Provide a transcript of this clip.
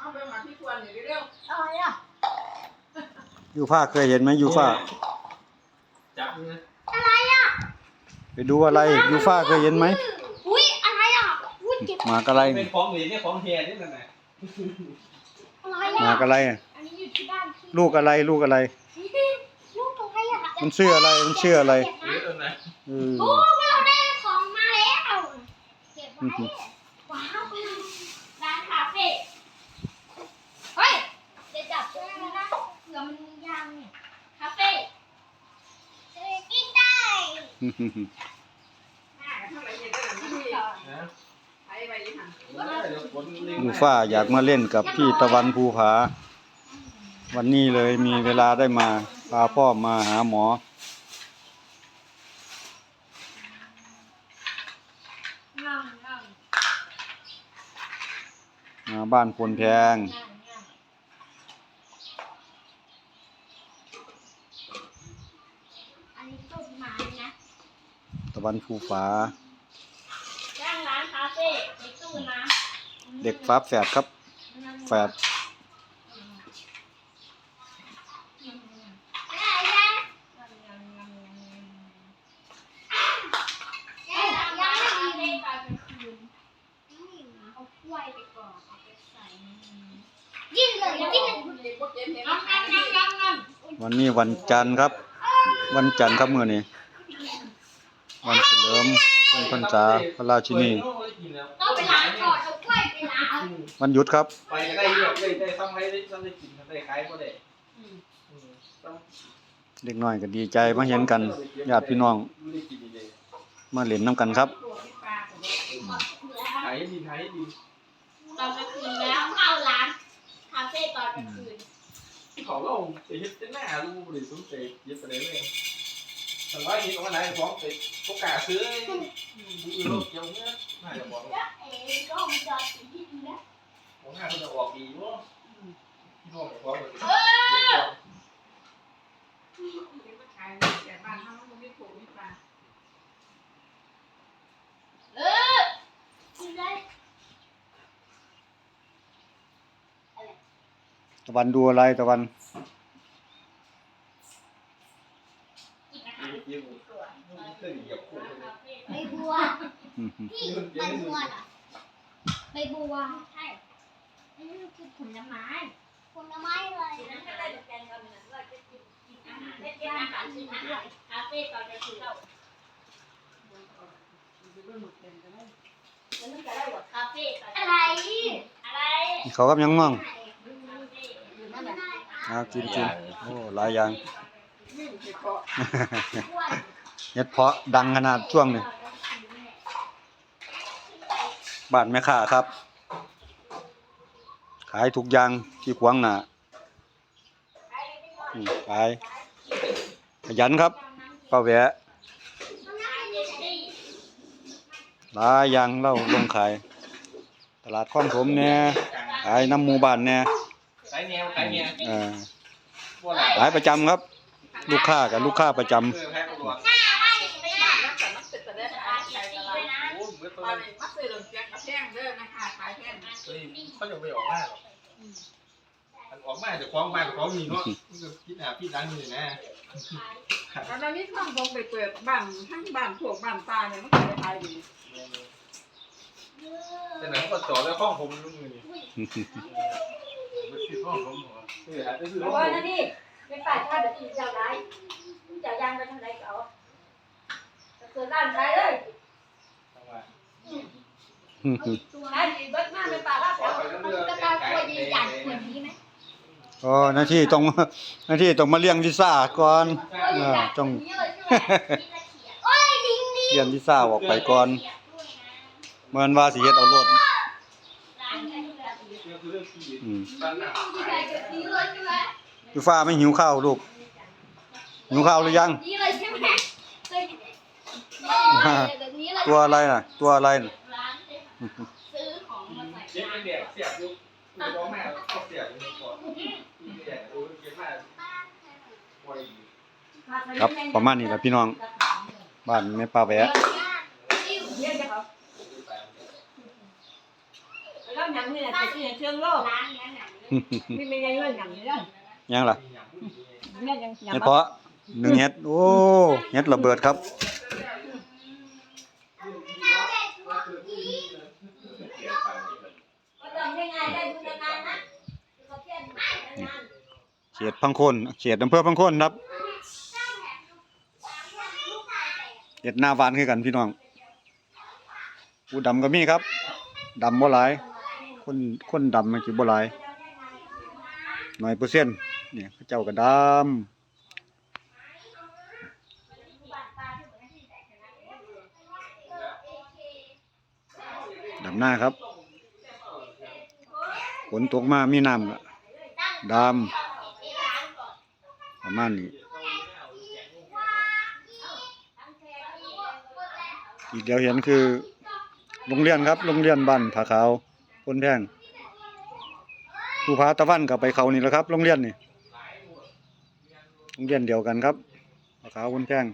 เอาไปหมักที่ควรอยู่เร็วอะไรอะยูฟ่าเคยเห็นไหมยูฟ่าจับนะอะไรอะไปดูอะไรยูฟ่าเคยเห็นไหมอุ้ยอะไรอะอุ้ยเจ็บหมากอะไรเป็นของหนีเนี่ยของเฮียนี่นั่นแหละอะไรหมาอะกอะไรอะอันนี้อยู่ที่บ้านพี่ลูกอะไรลูกอะไร ลูกอะไรอะมันชื่ออะไรมันชื่ออะไรเก็บหรือนะตัวไหนเออ โอ้เราได้ของมาแล้วเก็บไว้ว้าวร้านคาเฟ่เฮ้ยเดี๋ยวจับตัวนะนะเผื่อมันมียางเนี่ยคาเฟ่เออกินได้ ๆหน้ากันเท่าไหร่เย็นได้หรือไม่ นะ ใช้ไปยี่หัน เดี๋ยวคนลิ งยูฟ่าอยากมาเล่นกับพี่ตะวันภูผา วันนี้เลยมีเวลาได้มาพาพ่อมาหาหมอ มาบ้านพลแพง ง่ามง่ามอันนี้ต้นไม้นะ ตะวันภูผาย่างร้านคาเฟ่ในตู้นะเด็กฟ้าแฝดครับ แฝดยิ่งเลยยิ่งเลยพวกเย็นเห็นงำงำงำงำงำวันนี้วันจันทร์ครับ วันจันทร์ครับมื่อนี้ วันเฉลิมพระพรรษาพระราชินี ต้องไปล้างก่อนเอากล้วยไปล้างวันหยุดครับ ไปก็ได้เยอะได้ได้ซ้ำให้ได้ซ้ำได้กินได้ขายก็ได้ต้องเด็กน้อยก็ดีใจมาเห็นกันญาติพี่น้องได้กินดีมาเล่นน้ำกันครับ ตัวที่ปลาของเราขายดีขายดีตอนกลางคืนแล้วเข้าร้านคาเฟ่ตอนกลางคืน เขาเราไปเฮ็ดเป็นหน้าลูกบริสุทธิ์ใจเย็บไปเลยเลย แต่ว่านี้ก็มาได้ฟ้องไปพวกกาซื้อบุญโลกเกี่ยวเนี้ยน่าจะบอกแล้วเอ๋ก็มีจอดสีที่ดีนะของงานเขาจะออกดีวะพี่น้องฟ้องเลยเออที่มาขายแต่บ้านเขาไม่ผูกมีปลาเออกินได้ตะวันดูอะไรตะวัน กินอาหาร เยี่ยมเคยเหยียบคู่เลยใบบัวอืมพี่ใบบัวเหรอใบบัวใช่อันนี้คือผลไม้ผลไม้อะไรนะไม่ได้แกงกันนะเราจะกินกินอาหารเล่นอาหารกินอาหารคาเฟ่ตอนกลางคืนเรามันก็ได้หมดคาเฟ่ตอนอะไร อะไรเขากับยังมั่งคาเฟ่อ่ากินกินโอ้หลายอย่างนี่ เห็ดเพาะอ้วนเฮ็ดเพาะดังขนาดช่วงนี้บ้านแม่ค้าครับ ขายทุกอย่างที่ขวางหน้าอืมขายขยันครับป้าแหวะหลายอย่างเล่าลงขาย ตลาดคลองถมแหน่ขายน้ำหมู่บ้านแหน่ขายแนวขายแนวเออบัวหลายขายประจำครับ ลูกค้ากับลูกค้าประจำเออแพ้ตำรวจนักแต่นักเสร็จแต่ได้ขายขายตลาดโอ้เหมือนตัวตอนนั้นนี้มาซื้อหลงแจ๊กกระแพงเด้อนะคะขายแพงเฮ้ยเขาจะไปออกมาหรอกมันออกมาจะคล้องบ้านคล้องมีเนาะมันก็คิดหาพี่ดังอยู่นะตอนนี้ต้องลงไปเปิดบ้านทั้งบ้านพวกบ้านตาเนี่ยมันก็จะขายดีแต่ไหนก็จ่อแล้วข้องผมลูกมือนี่ไม่ใช่ข้องผมหรอเอออาจจะคือข้องโอ้ผยมนั่นนี่ ไม่ฝ่ายชาติที่เจ้าร้ายเจ้ายางไปทางไหนเขาเกิดร้านขายเลยจังหวะขายดีเบิดมากไม่ป่ารับขอไปเรื่อยกระๆตาตัวดีใหญ่กว่านี้ไหมโอ้หน้าที่ต้องหน้าที่ต้องมาเลี้ยงลิซ่าก่อนเออต้องนี้เลยใช่ไหมโอ้ยลิงลิงเลี้ยงลิซ่าออกไปก่อนเหมือนว่าสิเฮ็ดเอารถร้านนี้แบบเรื่องคือเรื่องที่อืม บ้านหน้าใหญ่แบบนี้เลยใช่ไหมยูฟ้าไม่หิวข้าวลูก หิวข้าวหรือยัง นี่เลยใช่ไหมเคยแบบนี้เลยตัวอะไรน่ะ ตัวอะไรน่ะร้านซื้อของมาใส่เย็บเป็นเด็กเสียบยุคคือร้องแม่ก็เสียบอยู่ก่อนเสียบดูเย็บมากบ่อยครับ ประมาณนี้แหละพี่น้อง บ้านแม่ป้าแหวะเยี่ยมเขาไปแล้แล้วหยังนี่แหละที่เชิงโลกร้านนั้นน่ะมีไม่ยังเรื่องหยังนี่ได้ ยังล่ะแม่ยังยังเฮ็ดเพาะหนึ่งเฮ็ดโอ้เฮ็ดระเบิดครับก็ต้องง่ายๆได้บุญนานนะก็เพียนนานเขตพังโคนเขตอำเภอพังโคนครับเฮ็ดหน้าหวานคือกันพี่น้องผู้ดำก็มีครับดำบ่หลาย คนคนดำมันสิบ่หลายหน่อยเปอร์เซ็นต์ เนี่ยเขาเจ้าก็ดำดำหน้าครับฝนตกมามีน้ำก็ดำประมาณนี้อีกเดียวเห็นคือ โรงเรียนครับ โรงเรียนบ้านผาขาวพ้นแพงภูผาตะวันกับไปเขานี่แหละครับ โรงเรียนนี่ โรงเรียนเดียวกันครับมะขาวุ้นแพง